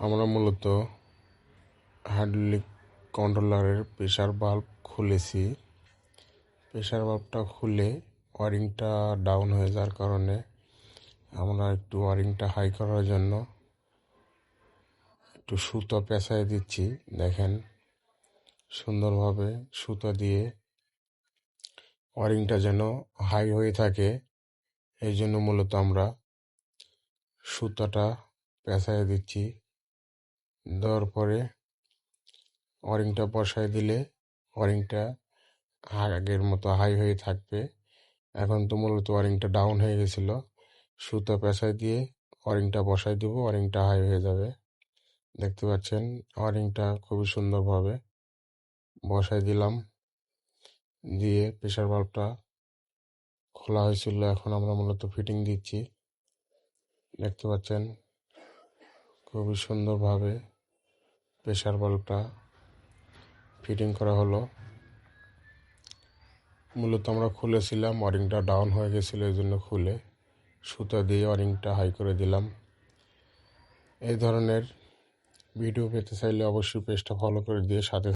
আমরা মূলত হাইড্রোলিক কন্ট্রোলারের প্রেশার বাল্ব খুলেছি। প্রেশার বাল্বটা খুলে ওয়ারিংটা ডাউন হয়ে যাওয়ার কারণে আমরা একটু ওয়ারিংটা হাই করার জন্য একটু সুতো পেঁচাই দিচ্ছি। দেখেন, সুন্দরভাবে সুতো দিয়ে ওয়ারিংটা যেন হাই হয়ে থাকে এই জন্য মূলত আমরা সুতোটা পেঁচাই দিচ্ছি। দেওয়ার পরে ওয়ারিংটা বসায় দিলে ওয়ারিংটা আগের মতো হাই হয়ে থাকবে। এখন তো মূলত ওয়ারিংটা ডাউন হয়ে গেছিল। সুতো পেঁচাই দিয়ে ওয়ারিংটা বসাই দেব, ওয়ারিংটা হাই হয়ে যাবে। দেখতে পাচ্ছেন, ওয়ারিংটা খুবই সুন্দরভাবে বসাই দিলাম। দিয়ে প্রেশার বাল্বটা খোলা হয়েছিল, এখন আমরা মূলত ফিটিং দিচ্ছি। দেখতে পাচ্ছেন, খুবই সুন্দরভাবে প্রেশার বাল্বটা ফিটিং করা হলো। মূলত আমরা খুলেছিলাম, ওয়ারিংটা ডাউন হয়ে গেছিল, এই জন্য খুলে। সুতা দিয়ে ওয়ারিংটা হাই করে দিলাম। এই ধরনের ভিডিও পেতে চাইলে অবশ্যই পেজটা ফলো করে দিয়ে সাথে